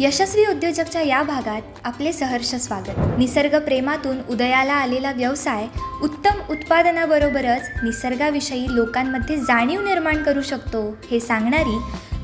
यशस्वी उद्योजकच्या या भागात आपले सहर्ष स्वागत. निसर्ग प्रेमातून उदयाला आलेला व्यवसाय उत्तम उत्पादनाबरोबरच निसर्गाविषयी लोकांमध्ये जाणीव निर्माण करू शकतो हे सांगणारी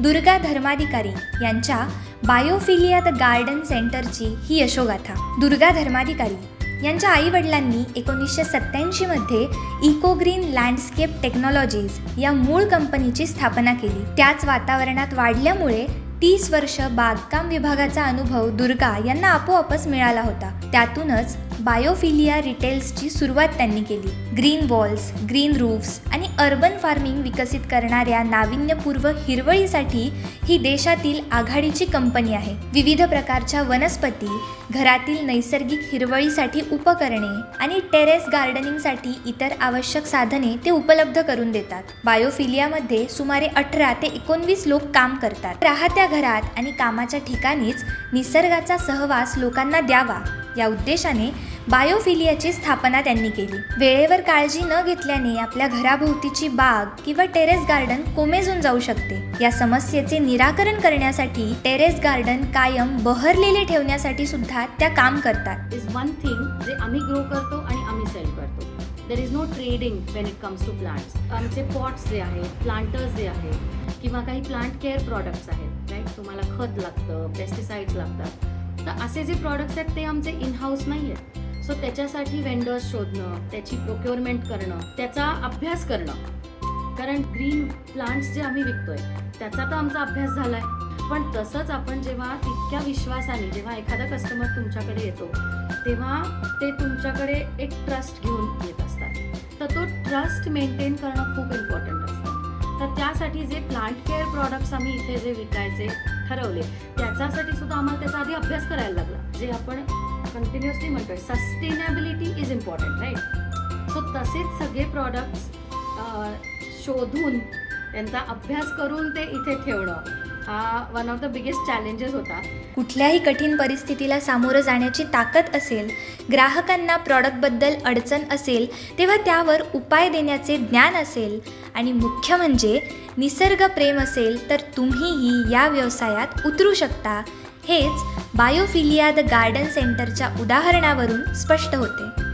दुर्गा धर्माधिकारी यांच्या बायोफिलिया द गार्डन सेंटरची ही यशोगाथा. दुर्गा धर्माधिकारी यांच्या आईवडिलांनी एकोणीसशे सत्त्याऐंशीमध्ये इको ग्रीन लँडस्केप टेक्नॉलॉजीज या मूळ कंपनीची स्थापना केली. त्याच वातावरणात वाढल्यामुळे तीस वर्ष बागकाम विभागाचा अनुभव दुर्गा यांना आपोआपच मिळाला होता. त्यातूनच बायोफिलिया रिटेल्सची सुरुवात त्यांनी केली. ग्रीन वॉल्स ग्रीन रूफ्स आणि अर्बन फार्मिंग विकसित करणाऱ्या नाविन्यपूर्व हिरवळीसाठी ही देशातील आघाडीची कंपनी आहे. विविध प्रकारच्या वनस्पती घरातील नैसर्गिक हिरवळीसाठी उपकरणे आणि टेरेस गार्डनिंगसाठी इतर आवश्यक साधने ते उपलब्ध करून देतात. बायोफिलियामध्ये सुमारे अठरा ते एकोणवीस लोक काम करतात. राहत्या घरात आणि कामाच्या ठिकाणीच निसर्गाचा सहवास लोकांना द्यावा. या उद्देशाने बायोफिलियाची स्थापना त्यांनी केली. वेळेवर काळजी न घेतल्याने आपल्या घराभोवतीची बाग किंवा टेरेस गार्डन कोमेजून जाऊ शकते. या समस्येचे निराकरण करण्यासाठी टेरेस गार्डन कायम बहरलेले ठेवण्यासाठी सुद्धा त्या काम करतात. इज वन थिंग जे आम्ही ग्रो करतो आणि आम्ही सेल करतो. There is no trading when it comes to plants आमचे पॉट्स जे आहेत प्लांटर्स जे आहेत किंवा काही प्लांट केअर प्रॉडक्ट्स आहेत राईट तुम्हाला खत लागतं पेस्टिसाइड्स लागतात. तर असे जे प्रॉडक्ट्स आहेत ते आमचे इन हाऊस नाही आहेत सो त्याच्यासाठी वेंडर्स शोधणं त्याची प्रोक्युअरमेंट करणं त्याचा अभ्यास करणं. कारण ग्रीन प्लांट्स जे आम्ही विकतोय त्याचा तर आमचा अभ्यास झाला आहे पण तसंच आपण जेव्हा इतक्या विश्वासाने जेव्हा एखादा कस्टमर तुमच्याकडे येतो तेव्हा ते तुमच्याकडे एक ट्रस्ट घेऊन येत असतात. तर तो ट्रस्ट मेंटेन करणं खूप इम्पॉर्टंट असतं. तर त्यासाठी जे प्लांट केअर प्रॉडक्ट्स आम्ही इथे जे विकायचे ठरवले त्याच्यासाठी सुद्धा आम्हाला त्याचा आधी अभ्यास करायला लागला. जे आपण कंटिन्युअसली म्हणतोय sustainability is important right so तसेच सगळे प्रॉडक्ट्स शोधून त्यांचा अभ्यास करून ते इथे ठेवणं. हा one of the biggest challenges होता. कुठल्याही कठीण परिस्थितीला सामोरं जाण्याची ताकद असेल ग्राहकांना प्रॉडक्टबद्दल अडचण असेल तेव्हा त्यावर उपाय देण्याचे ज्ञान असेल आणि मुख्य म्हणजे निसर्ग प्रेम असेल तर तुम्हीही या व्यवसायात उतरू शकता. हेच बायोफिलिया द गार्डन सेंटरच्या उदाहरणावरून स्पष्ट होते.